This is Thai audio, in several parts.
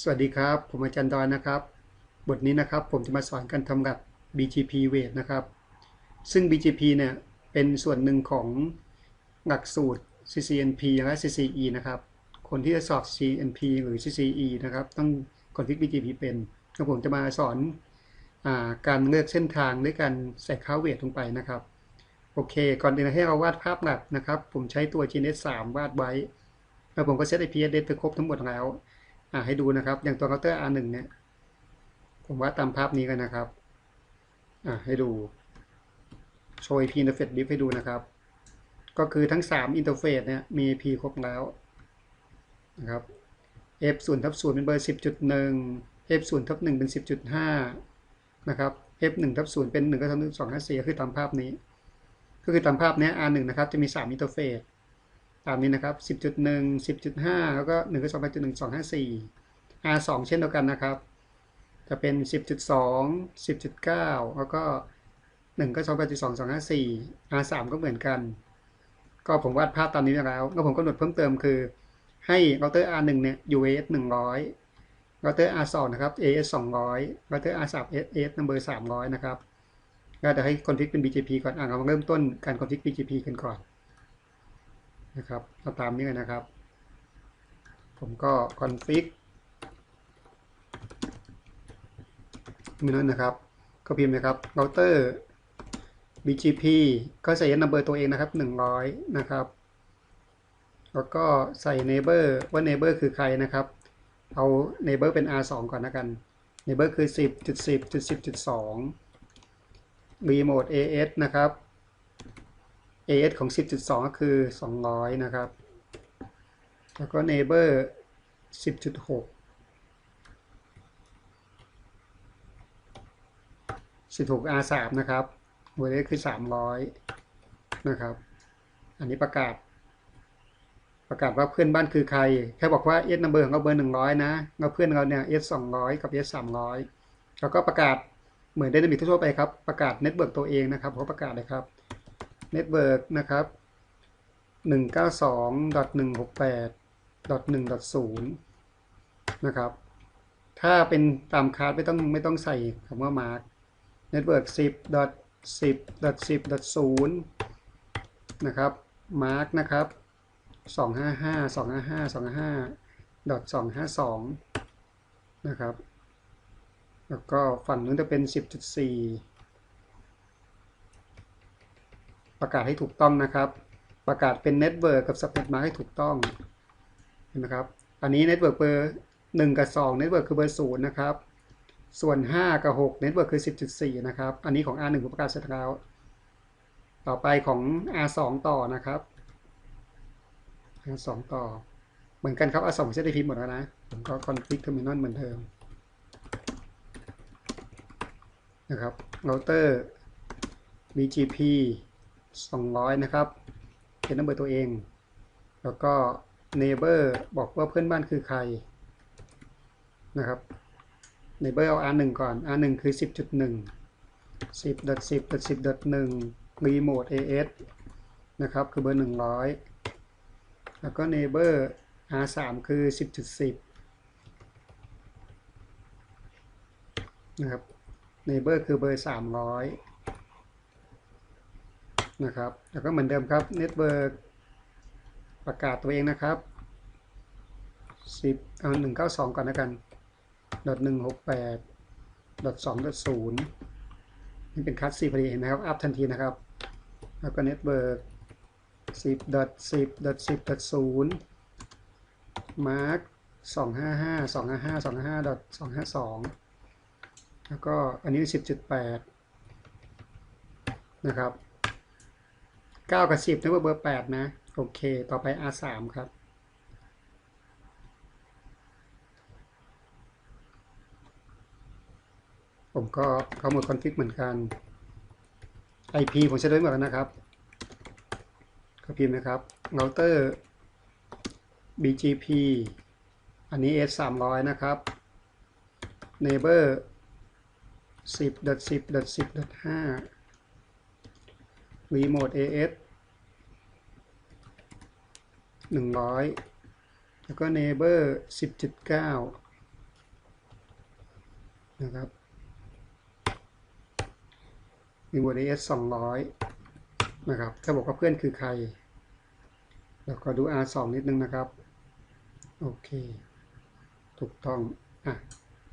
สวัสดีครับ ผมอาจารย์ดอนนะครับ บทนี้นะครับผมจะมาสอนการทำกับ BGP Weight นะครับ ซึ่ง BGP เนี่ยเป็นส่วนหนึ่งของหลักสูตร CCNP และ CCE นะครับ คนที่จะสอบ CNP หรือ CCE นะครับต้องคอนฟิก BGP เป็นแล้วผมจะมาสอนอการเลือกเส้นทางด้วยการใส่ค่าเวทลงไปนะครับ โอเค ก่อนอื่นให้เราวาดภาพหลักนะครับ ผมใช้ตัว GNS 3วาดไว้ แล้วผมก็เซต IP address ไปครบทั้งหมดแล้ว อ่าให้ดูนะครับ อย่างตัวเคาน์เตอร์ R1 เนี่ย ผมว่าตามภาพนี้กันนะครับ อ่าให้ดู โชว์ IP interface diff ให้ดูนะครับ ก็คือทั้ง 3 interface เนี่ย มี IP ครบแล้วนะครับ F 0 ทับ0เป็นเบอร์ 10.1 F 0 ทับ1เป็น 10.5 นะครับ F 1 ทับ0เป็น1ก็ทำ2 5 4ก็คือตามภาพนี้ ก็คือตามภาพนี้ R1 นะครับ จะมี3 interface ตามนี้นะครับ10.1 10.5 แล้วก็1ก็2.1 2 5 4 R2 เช่นเดียวกันนะครับ จะเป็น 10.2 10.9 แล้วก็ 1 ก็2 8 2 2 5 4 R3 ก็เหมือนกัน ก็ผมวาดภาพตามนี้แล้ว แล้วผมกำหนดเพิ่มเติมคือ ให้เราเตอร์ R1 เนี่ย US 100เราเตอร์ R2 นะครับ AS 200เราเตอร์ R3 AS number 300 นะครับก็จะให้คอนฟิกเป็น BGP ก่อน อะเรามาเริ่มต้นการคอนฟิก BGP กันก่อน นะครับเอาตามนี้เลยนะครับ ผมก็คอนฟิกมีนั่นนะครับ ก็พิมพ์นะครับเราเตอร์ BGP ก็ใส่ number ตัวเองนะครับ 100 นะครับ แล้วก็ใส่ neighbor ว่า neighbor คือใครนะครับ เอา neighbor เป็น R2 ก่อนนะกัน neighbor คือ 10.10.10.2 remote AS นะครับ AS ของ 10.2 ก็คือ 200 นะครับ แล้วก็ neighbor 10.6 16 R3 นะครับหัวเลขคือ 300 นะครับ อันนี้ประกาศ ประกาศว่าเพื่อนบ้านคือใคร แค่บอกว่า S number ของเราเบอร์ 100 นะแล้วเพื่อนเราเนี่ย S 200 กับ S 300แล้วก็ประกาศเหมือนไดนามิกทั่วไปครับ ประกาศเน็ตเวิร์กตัวเองนะครับเขาประกาศเลยครับ เน็ตเวิร์กนะครับ 192.168.1.0 นะครับ ถ้าเป็นตามคาร์ดไม่ต้องไม่ต้องใส่คำว่า mark network 10.10.10.0 นะครับ mark นะครับ 255 255 255 252 นะครับ แล้วก็ฝั่งนู้นจะเป็น 10.4 ประกาศให้ถูกต้องนะครับ ประกาศเป็นเน็ตเวิร์กกับสเปซมาให้ถูกต้องเห็นไหมครับ อันนี้เน็ตเวิร์กเบอร์1กับ2เน็ตเวิร์กคือเบอร์0นย์นะครับ ส่วน5กับ6เน็ตเวิร์กคือ10.4นะครับ อันนี้ของ R1 ผมประกาศเสร็จแล้วต่อไปของ R2 ต่อนะครับ R2 ต่อ เหมือนกันครับ R2 เซตไอพีหมดแล้วนะผมก็คอนฟิกเทอร์มินอลเหมือนเดิมนะครับเราเตอร์ BGP 200 นะครับเป็นนัมเบอร์ตัวเอง แล้วก็ neighbor บอกว่าเพื่อนบ้านคือใครนะครับ neighbor เอา R1 ก่อน R1 คือ 10.1 10.10.10.1 remote AS นะครับ คือเบอร์ 100 แล้วก็ neighbor R3 คือ 10.10 นะครับ neighbor คือเบอร์ 300 นะครับ แล้วก็เหมือนเดิมครับ Network ประกาศตัวเองนะครับ 10เอา192 ก่อนนะกัน .168 .2.0 นี่เป็นคัสซีพอดีเห็นไหมครับ อัพทันทีนะครับ แล้วก็ Network 10.10.10.0 Mark 255 255 255 252 แล้วก็อันนี้ 10.8 นะครับ 9กับ10นึกว่าเบอร์8นะ โอเค ต่อไป R3 ครับ ผมก็ข้าหมดคอนฟิกเหมือนกัน IP ผมใช้ด้วยหมดแล้วนะครับก็พิมพ์นะครับ router BGP อันนี้ S 300นะครับ neighbor 10.10.10.5 remote AS 100 แล้วก็ neighbor 10.9 นะครับมีบน AS 200 นะครับถ้าบอกว่าเพื่อนคือใคร แล้วก็ดู R2 นิดนึงนะครับ โอเค ถูกต้อง อะ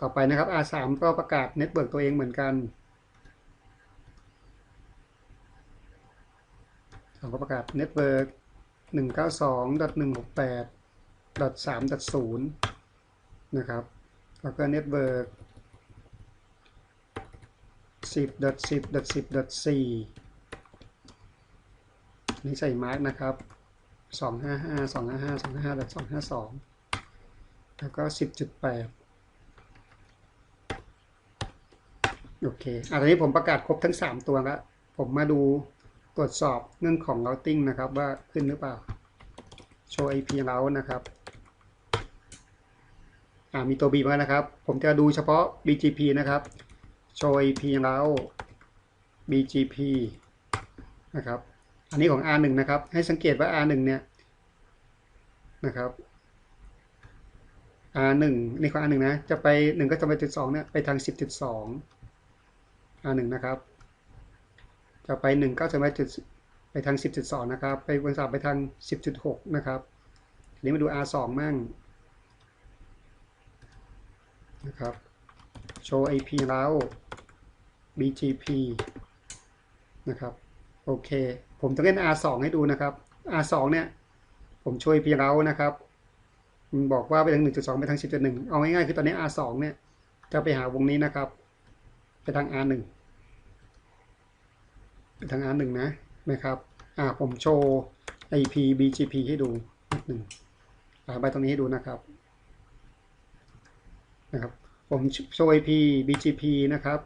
ต่อไปนะครับ R3 ก็ประกาศเน็ตเบิร์กตัวเองเหมือนกัน เราก็ประกาศเน็ตเบิร์ก192.168.3.0 นะครับ แล้วก็เน็ตเบิร์ก10.10.10.4 นี่ใส่มาร์กนะครับ 255 255 255 252 แล้วก็ 10.8 โอเคอันนี้ผมประกาศครบทั้ง 3 ตัวแล้ว ผมมาดู ตรวจสอบเรื่องของ routing นะครับ ว่าขึ้นหรือเปล่าโชว์ IP เรานะครับอ่ามีตัว B มานะครับ ผมจะดูเฉพาะ BGP นะครับโชว์ IP เรา BGP นะครับ อันนี้ของ R1 นะครับ ให้สังเกตว่า R1 เนี่ยนะครับ R1 นี่ของ R1 นะ จะไป 1 ก็จะไปจุด2เนี่ย ไปทาง 10.2 R1 นะครับ จะไป1ก็จะไปจุดไปทาง 10.2 นะครับ ไปบนสามไปทาง 10.6 นะครับทีนี้มาดู R2 มั่งนะครับ โชว์ IP แล้ว BGP นะครับ โอเค ผมจะเล่น R2 ให้ดูนะครับ R2 เนี่ย ผมช่วย IP เรานะครับมันบอกว่าไปทาง 1.2 ไปทาง 10.1 เอาง่ายๆคือตอนนี้ R2 เนี่ย จะไปหาวงนี้นะครับ ไปทาง R1 ทาง R1 นะนะครับอ่าผมโชว์ IP BGP ให้ดูหนึ่งอ่าใบตรงนี้ให้ดูนะครับนะครับ ผมโชว์ IP BGP นะครับ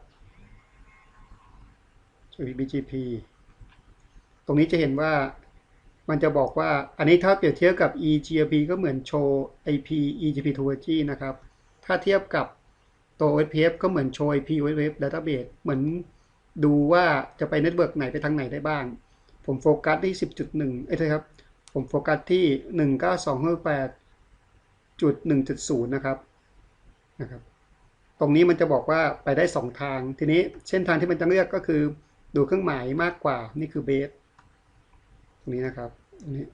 โชว์ IP BGP ตรงนี้จะเห็นว่ามันจะบอกว่าอันนี้ถ้าเปรียบเทียบกับ eGRP ก็เหมือนโชว์ IP eGP topology นะครับ ถ้าเทียบกับตัว OSPF ก็เหมือนโชว์ IP Web Database เหมือน ดูว่าจะไปเน็ตเวิร์กไหนไปทางไหนได้บ้าง ผมโฟกัสที่ 10.1 เอ้ยใช่ครับ ผมโฟกัสที่ 192.8จุด1.0 นะครับ นะครับ ตรงนี้มันจะบอกว่าไปได้ 2 ทาง ทีนี้เส้นทางที่มันจะเลือกก็คือดูเครื่องหมายมากกว่า นี่คือเบส ตรงนี้นะครับตรงนี้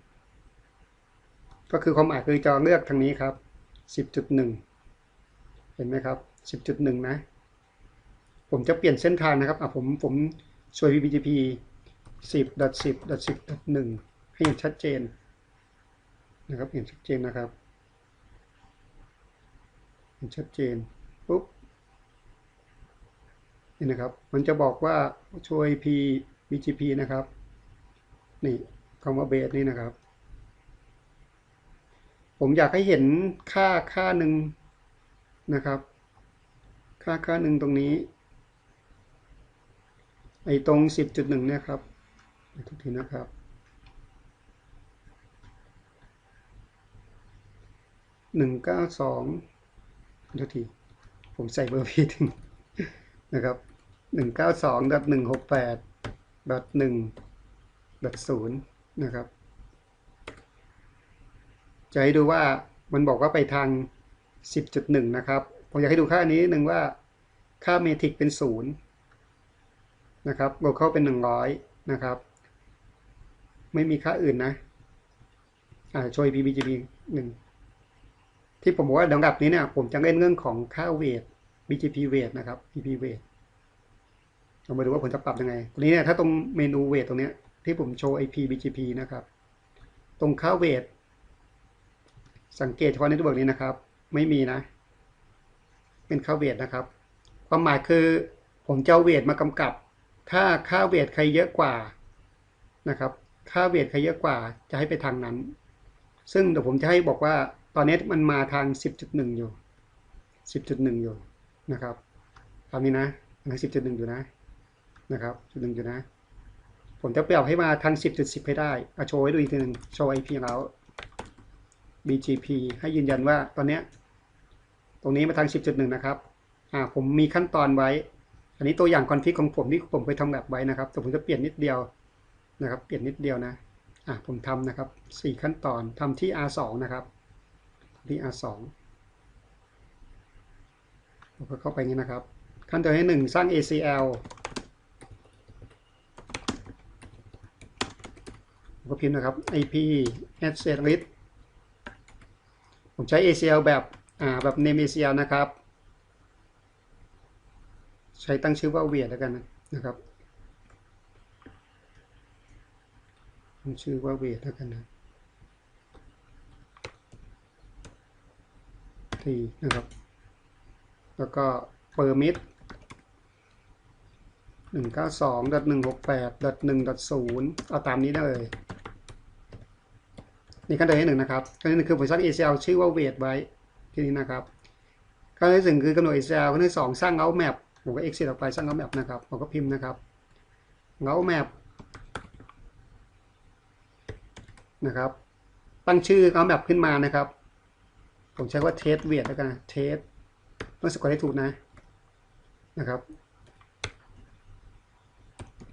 ก็คือความหมายคือจะเลือกทางนี้ครับ 10.1 เห็นไหมครับ 10.1 นะ ผมจะเปลี่ยนเส้นทางนะครับอะผมผมช่วย BGP 10.10.10.1 ให้เห็นชัดเจนนะครับเห็นชัดเจนนะครับเห็นชัดเจนปุ๊บนี่นะครับ มันจะบอกว่าช่วย P BGP นะครับ นี่คำว่าเบสนี่นะครับ ผมอยากให้เห็นค่าค่าหนึ่งนะครับ ค่าค่าหนึ่งตรงนี้ ไอ้ตรง 10.1 เนี่ยครับทุกทีนะครับหนึ่งเก้าสองทุกที ผมใส่เบอร์ผิดนะครับหนึ่งเก้าสองดอทหนึ่งหกแปดดอทหนึ่งดอทศูนย์นะครับ จะให้ดูว่ามันบอกว่าไปทาง 10.1 นะครับ ผมอยากให้ดูค่านี้หนึ่งว่าค่าเมทริกเป็นศู นะครับโลเคอลเป็น 100 นะครับ ไม่มีค่าอื่นนะอ่าช่วย PBGB หนึ่งที่ผมบอกว่าดังดับนี้เนี่ยผมจะเล่นเรื่องของค่าเวท BGP เวทนะครับ PP เวทเรามาดูว่าผมจะปรับยังไงตรงนี้เนี่ยถ้าตรงเมนูเวทตรงนี้ที่ผมโชว์ IP BGP นะครับ ตรงค่าเวท สังเกตเฉพาะในตัวนี้นะครับ ไม่มีนะ เป็นค่าเวทนะครับ ความหมายคือผมจะเอาเวทมากำกับ ถ้าค่าเวทใครเยอะกว่านะครับ ค่าเวทใครเยอะกว่าจะให้ไปทางนั้น ซึ่งเดี๋ยวผมจะให้บอกว่าตอนนี้มันมาทาง 10.1 อยู่ 10.1 อยู่นะครับตามนี้นะน10.1 อยู่นะนะครับจุดหนึ่งอยู่นะ ผมจะเปรียบให้มาทาง 10.10 ให้ได้อาโชว์ให้ดูอีกทีหนึ่งโชว์ IP แล้ว BGP ให้ยืนยันว่าตอนเนี้ยตรงนี้มาทาง 10.1 นะครับ อ่า ผมมีขั้นตอนไว้ อันนี้ตัวอย่างคอนฟิกของผมที่ผมเคยทำแบบไว้นะครับแต่ผมจะเปลี่ยนนิดเดียวนะครับ เปลี่ยนนิดเดียวนะอ่าผมทำนะครับ 4 ขั้นตอนทำที่ R2 นะครับ ที่ R2 ผมก็เข้าไปงนี้นะครับ ขั้นตอนที่หนึ่งสร้าง ACL ผมก็พิมพ์นะครับ IP asset list ผมใช้ ACL แบบอ่าแบบ name ACL นะครับ ใช้ตั้งชื่อว่า w e i r แล้วกันนะครับตั้งชื่อว่า w e i r แล้วกันนะทีนะครับ แล้วก็ permit 192.168.1.0 เอาตามนี้ได้เลย นี่ขั้นตอนที่หนึ่งนะครับขั้นตอนที่หนึ่งคือผมสร้าง ACL ชื่อว่า weight ไว้ที่นี้นะครับขั้นตอนที่หนึ่งคือกำหนด ACL ขั้นตอนที่สองสร้าง out map ผมก็ exit ออกไปสร้าง out map นะครับผมก็พิมพ์นะครับ out map นะครับ ตั้งชื่อ out map ขึ้นมานะครับ ผมใช้ว่า test w e i g แล้วกัน test ต้องสะกดให้ถูกนะนะครับ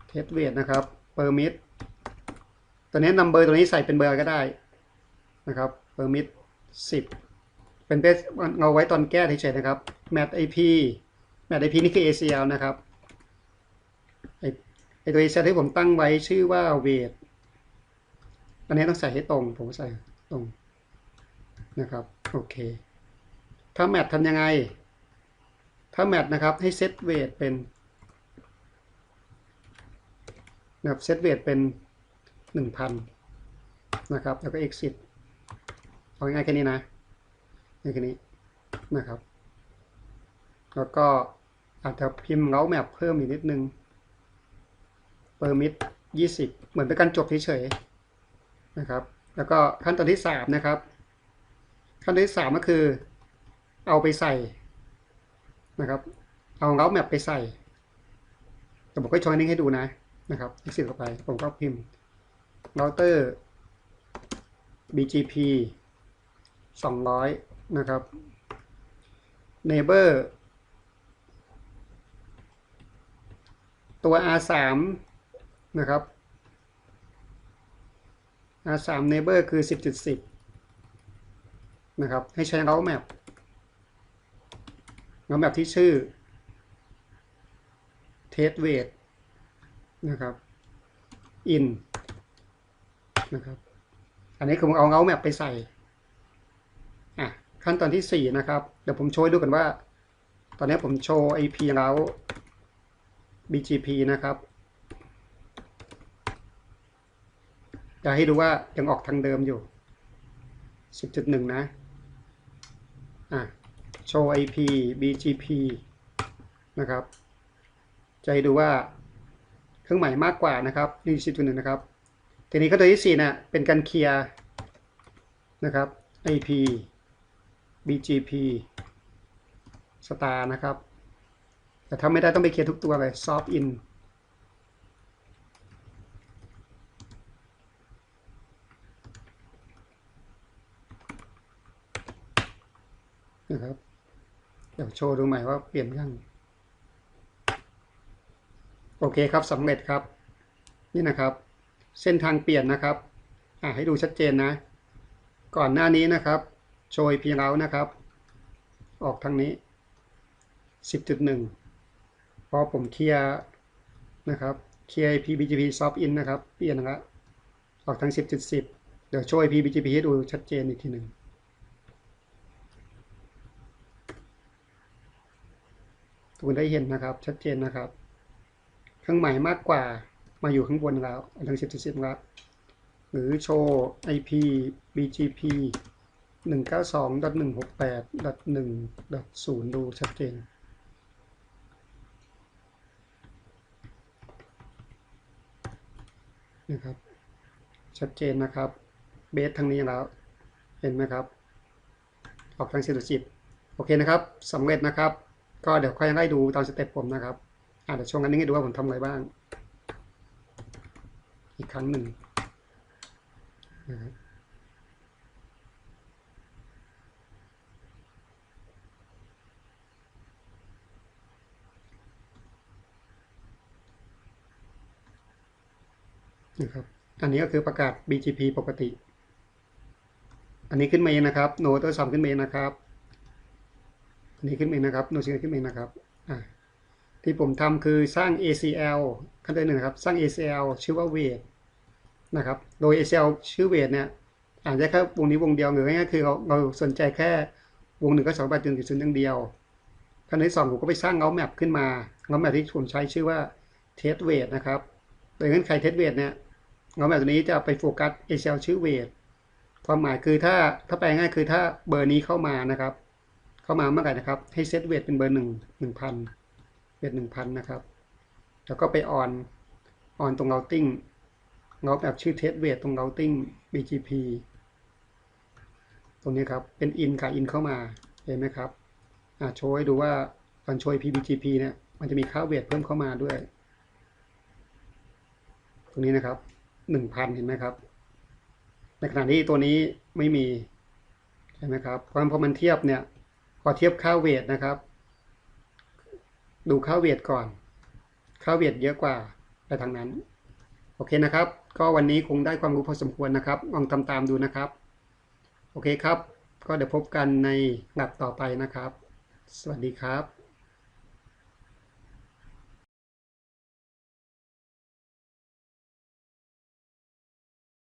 test w e i g นะครับ permit ตัวนี้ number ตัวนี้ใส่เป็นเบอร์ก็ได้นะครับ permit 10เป็นเบสเอาไว้ตอนแก้เฉยๆนะครับ mat ip mat ip นี่คือ ACL นะครับไอไอตัว ACL ที่ผมตั้งไว้ชื่อว่า weight อันนี้ต้องใส่ให้ตรง ผมใส่ตรงนะครับ โอเค ถ้า mat ทำยังไง ถ้า mat นะครับให้ set weight เป็นนะครับ set weight เป็น 1,000 นะครับ แล้วก็ exit เอาง่ายแค่นี้นะง่ายแค่นี้นะครับ แล้วก็ อาจจะพิมพ์เล้าแมปเพิ่มอีกนิดนึง permit 20 เหมือนเป็นการจบเฉยๆนะครับ แล้วก็ขั้นตอนที่ 3 นะครับ ขั้นตอนที่ 3 ก็คือ เอาไปใส่นะครับ เอาเล้าแมปไปใส่แต่ผมก็ชอยนิ่งให้ดูนะนะครับ exit เข้าไป ผมก็พิมพ์ router BGP 200 นะครับ neighbor ตัว R3 นะครับ R3 neighbor คือ 10.10 นะครับ ให้ใช้ route map route map ที่ชื่อ test weight นะครับ in นะครับ อันนี้คือผมเอาเงาแมปไปใส่ อะ ขั้นตอนที่ 4 นะครับ เดี๋ยวผมโชว์ดูกันว่า ตอนนี้ผมโชว์ IP แล้ว BGP นะครับ จะให้ดูว่ายังออกทางเดิมอยู่ 10.1 นะ อะโชว์ IP BGP นะครับ จะให้ดูว่าเครื่องหมายมากกว่านะครับนี่10.1นะครับ ทีนี้ขั้นตอนที่4นะเป็นการเคลียร์นะครับ IP BGP star นะครับ แต่ถ้าไม่ได้ต้องไปเคลียร์ทุกตัวเลย soft in นะครับเดี๋ยวโชว์ดูใหม่ว่าเปลี่ยนยังโอเคครับสำเร็จครับ นี่นะครับ เส้นทางเปลี่ยนนะครับอ่าให้ดูชัดเจนนะ ก่อนหน้านี้นะครับ โชยพีเรานะครับ ออกทางนี้ 10.1 พอผมเคลียร์นะครับเคลียร์ IP BGP soft in นะครับเปลี่ยนแล้วออกทาง10.10 เดี๋ยวโชว์ IP BGP ให้ดูชัดเจนอีกทีหนึ่งคุณได้เห็นนะครับ ชัดเจนนะครับ เครื่องหมายมากกว่ามาอยู่ข้างบนแล้วทาง10.10แล้วหรือโชว์ IP BGP 192.168.1.0 ดูชัดเจน นะครับ ชัดเจนนะครับ เบสทางนี้แล้ว เห็นไหมครับ ออกทางเซนต์จิบโอเคนะครับสำเร็จนะครับ ก็เดี๋ยวค่อยไล่ดูตามสเต็ปผมนะครับอ่าเดี๋ยวช่วงนั้นนี้ให้ดูว่าผมทำอะไรบ้าง อีกครั้งหนึ่งนะครับ นะครับอันนี้ก็คือประกาศ BGP ปกติ อันนี้ขึ้นมาเองนะครับโน้ตตัวสามขึ้นมาเองนะครับ อันนี้ขึ้นเองนะครับโนชิขึ้นเองนะครับที่ผมทำคือสร้าง ACL ขั้นตอนหนึ่งนะครับ สร้าง ACL ชื่อว่า weight นะครับ โดย ACL ชื่อ weight เนี่ยอ่านได้แค่วงนี้วงเดียวหรือง่ายๆคือเราเราสนใจแค่วงหนึ่งก็สองบาทจุดศูนย์อย่างเดียวขั้นตอนที่สองผมก็ไปสร้างเงาแมปขึ้นมาเงาแมปที่ผมใช้ชื่อว่า test weight นะครับ โดยเงื่อนไข test weight เนี่ย เงาแมปตัวนี้จะไปโฟกัส ACL ชื่อ weight ความหมายคือถ้าถ้าแปลง่ายคือถ้าเบอร์นี้เข้ามานะครับ เข้ามาเมื่อไหร่นะครับ ให้เซตเวทเป็นเบอร์หนึ่งหนึ่งพันเวทหนึ่งพันนะครับ แล้วก็ไปออนออนตรง routing เงาแบบชื่อเทสเวทตรง routing BGP ตรงนี้ครับ เป็น in กับ in เข้ามาเห็นไหมครับอ่าโชว์ให้ดูว่าตอนโชว์ PBGP เนี่ยมันจะมีค่าเวทเพิ่มเข้ามาด้วย ตรงนี้นะครับ หนึ่งพันเห็นไหมครับ ในขณะที่ตัวนี้ไม่มีใช่ไหมครับเพราะพอมันเทียบเนี่ย พอเทียบค่าเวทนะครับ ดูค่าเวทก่อน ค่าเวทเยอะกว่าไปทางนั้น โอเคนะครับ ก็วันนี้คงได้ความรู้พอสมควรนะครับ ลองทำตามดูนะครับ โอเคครับ ก็เดี๋ยวพบกันในหลักต่อไปนะครับ สวัสดีครับ